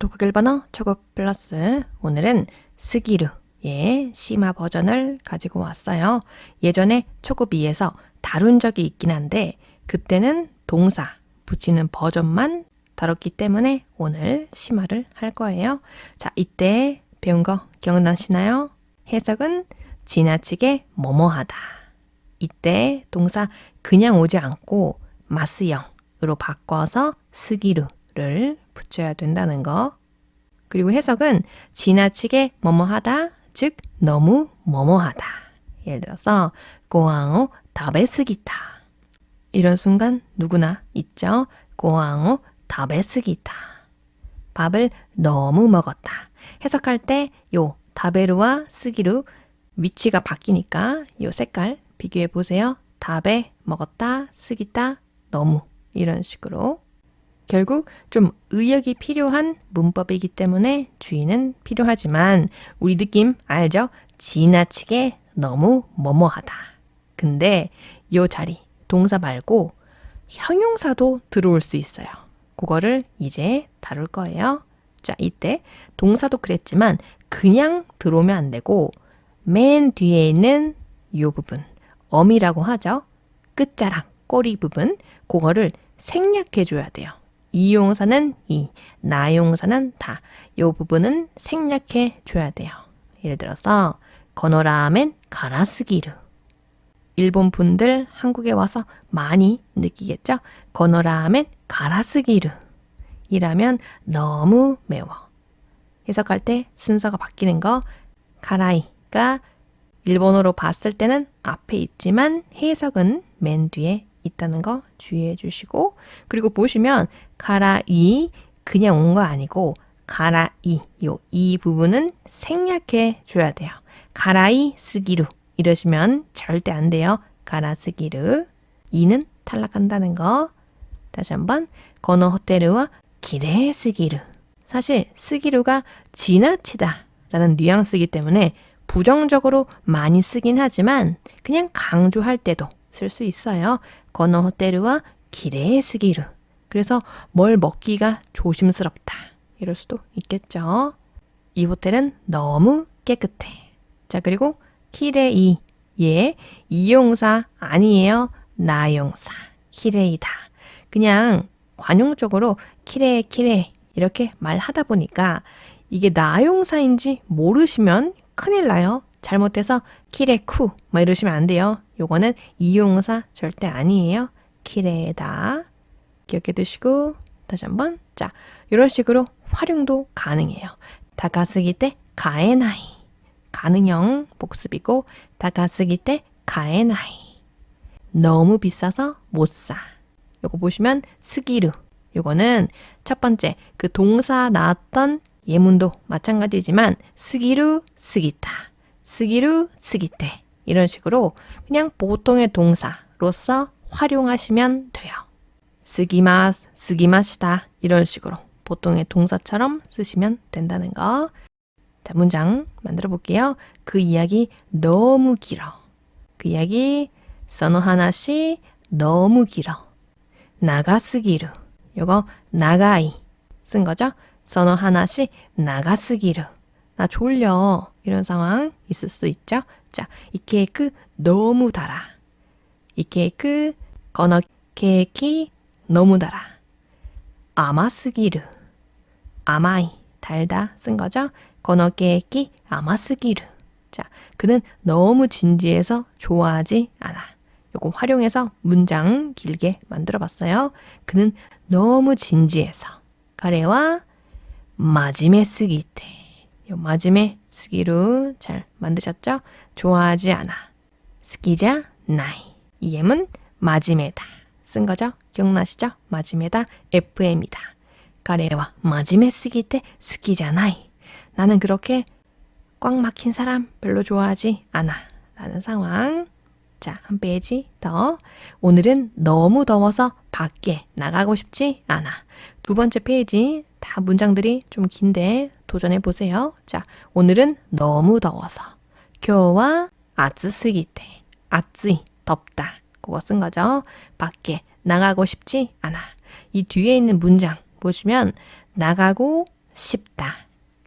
독일 일본어 초급 플러스 오늘은 스기루의 심화 버전을 가지고 왔어요. 예전에 초급 2에서 다룬 적이 있긴 한데 그때는 동사 붙이는 버전만 다뤘기 때문에 오늘 심화를 할 거예요. 자, 이때 배운 거 기억나시나요? 해석은 지나치게 뭐뭐하다. 이때 동사 그냥 오지 않고 마스형으로 바꿔서 스기루를 붙여야 된다는 거. 그리고 해석은 지나치게 뭐뭐하다, 즉 너무 뭐뭐하다. 예를 들어서 고항오 다베스기타. 이런 순간 누구나 있죠. 고항오 다베스기타. 밥을 너무 먹었다. 해석할 때 요 다베르와 스기루 위치가 바뀌니까 요 색깔 비교해 보세요. 다베 먹었다, 쓰기다, 너무 이런 식으로 결국 좀 의역이 필요한 문법이기 때문에 주의는 필요하지만 우리 느낌 알죠? 지나치게 너무 뭐뭐하다. 근데 요 자리 동사 말고 형용사도 들어올 수 있어요. 그거를 이제 다룰 거예요. 자, 이때 동사도 그랬지만 그냥 들어오면 안 되고 맨 뒤에 있는 요 부분 어미라고 하죠. 끝자락 꼬리 부분 그거를 생략해 줘야 돼요. 이용사는 이, 나용사는 다. 요 부분은 생략해 줘야 돼요. 예를 들어서 건어라멘 가라스기르. 일본 분들 한국에 와서 많이 느끼겠죠? 건어라멘 가라스기르. 이라면 너무 매워. 해석할 때 순서가 바뀌는 거 가라이가 일본어로 봤을 때는 앞에 있지만 해석은 맨 뒤에 있다는 거 주의해 주시고 그리고 보시면 가라 이 그냥 온 거 아니고 가라 이 요 이 부분은 생략해 줘야 돼요. 가라이 스기루 이러시면 절대 안 돼요. 가라 스기루 이는 탈락한다는 거 다시 한번 거너 호텔과 기레 스기루 사실 스기루가 지나치다 라는 뉘앙스이기 때문에 부정적으로 많이 쓰긴 하지만 그냥 강조할 때도 쓸 수 있어요. 거너 호텔과 기레 스기루. 그래서 뭘 먹기가 조심스럽다. 이럴 수도 있겠죠. 이 호텔은 너무 깨끗해. 자, 그리고 키레이. 예, 이용사 아니에요. 나용사. 키레이다. 그냥 관용적으로 키레 키레 이렇게 말하다 보니까 이게 나용사인지 모르시면 큰일 나요. 잘못해서 키레쿠 막 이러시면 안 돼요. 요거는 이용사 절대 아니에요. 키레다. 기억해 두시고 다시 한번 자 이런 식으로 활용도 가능해요. 다가쓰기 때 가에나이 가능형 복습이고 다가쓰기 때 가에나이 너무 비싸서 못 사. 요거 보시면 스기루 요거는 첫 번째 그 동사 나왔던 예문도 마찬가지지만 스기루 스기타 스기루 스기테 이런 식으로 그냥 보통의 동사로서 활용하시면 돼요. 스기마스 스기마시다 이런 식으로 보통의 동사처럼 쓰시면 된다는 거. 자, 문장 만들어 볼게요. 그 이야기 너무 길어. 그 이야기 서너 하나씩 너무 길어. 나가스기르. 요거 나가이 쓴 거죠. 서너 하나씩 나가스기르. 나 졸려. 이런 상황 있을 수 있죠. 자, 이 케이크 너무 달아. 이 케이크 거너 케이크 너무 달아. 아마스기르. 아마이 달다 쓴 거죠. 거너 케이크 아마스기르. 자, 그는 너무 진지해서 좋아하지 않아. 요거 활용해서 문장 길게 만들어 봤어요. 그는 너무 진지해서. 가래와 마지메 쓰기 때. 요 마지메 쓰기로 잘 만드셨죠? 좋아하지 않아. 스키자 나이. 이 M은 마지메다. 쓴 거죠? 기억나시죠? 마지메다 FM이다. 가래와 마지메 쓰기 때 스키자 나이. 나는 그렇게 꽉 막힌 사람 별로 좋아하지 않아. 라는 상황. 자, 한 페이지 더. 오늘은 너무 더워서 밖에 나가고 싶지 않아. 두 번째 페이지 다 문장들이 좀 긴데 도전해 보세요. 자, 오늘은 너무 더워서. 교와 아츠스기 때. 아츠이, 덥다. 그거 쓴 거죠. 밖에 나가고 싶지 않아. 이 뒤에 있는 문장 보시면 나가고 싶다.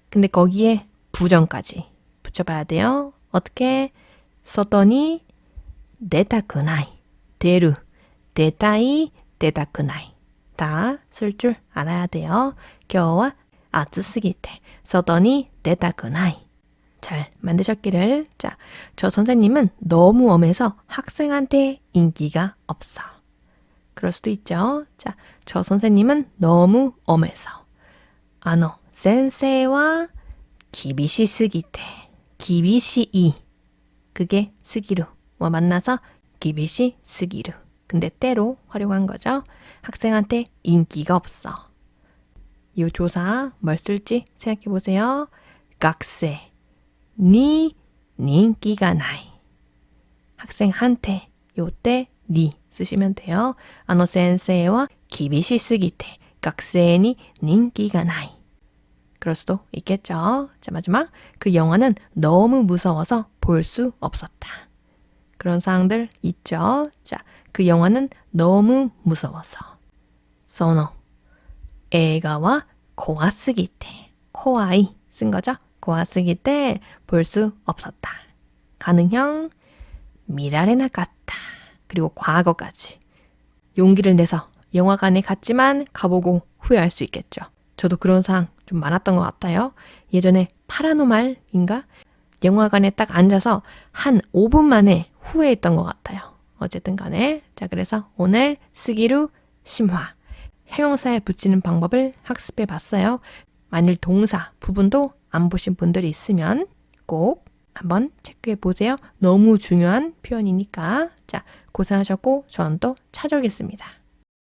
근데 거기에 부정까지 붙여봐야 돼요. 어떻게? 썼더니 내다그나이 데루 데다이 데다그나이 다 쓸 줄 알아야 돼요. 겨와 아츠스기 때 써더니 내다그나이. 잘 만드셨기를. 자, 저 선생님은 너무 엄해서 학생한테 인기가 없어. 그럴 수도 있죠. 자, 저 선생님은 너무 엄해서. 아노, 센세와 기비시 쓰기 때, 기비시 이. 그게 쓰기루와 뭐 만나서 기비시 쓰기루. 근데 때로 활용한 거죠. 학생한테 인기가 없어. 이 조사 뭘 쓸지 생각해 보세요. 각세 니 인기가 나이 학생한테 요때 니 쓰시면 돼요. 아노 센세와 기비시 쓰기 때 각세니 인기가 나이 그럴 수도 있겠죠. 자 마지막 그 영화는 너무 무서워서 볼 수 없었다. 그런 상황들 있죠. 자 그 영화는 너무 무서워서 선호 애가와 고아쓰기 때, 코아이 쓴 거죠? 고아쓰기 때 볼 수 없었다. 가능형 미라레나 같다. 그리고 과거까지 용기를 내서 영화관에 갔지만 가보고 후회할 수 있겠죠. 저도 그런 상황 좀 많았던 것 같아요. 예전에 파라노말인가? 영화관에 딱 앉아서 한 5분 만에 후회했던 것 같아요. 어쨌든 간에. 자, 그래서 오늘 쓰기로 심화. 형용사에 붙이는 방법을 학습해 봤어요. 만일 동사 부분도 안 보신 분들이 있으면 꼭 한번 체크해 보세요. 너무 중요한 표현이니까. 자, 고생하셨고, 저는 또 찾아오겠습니다.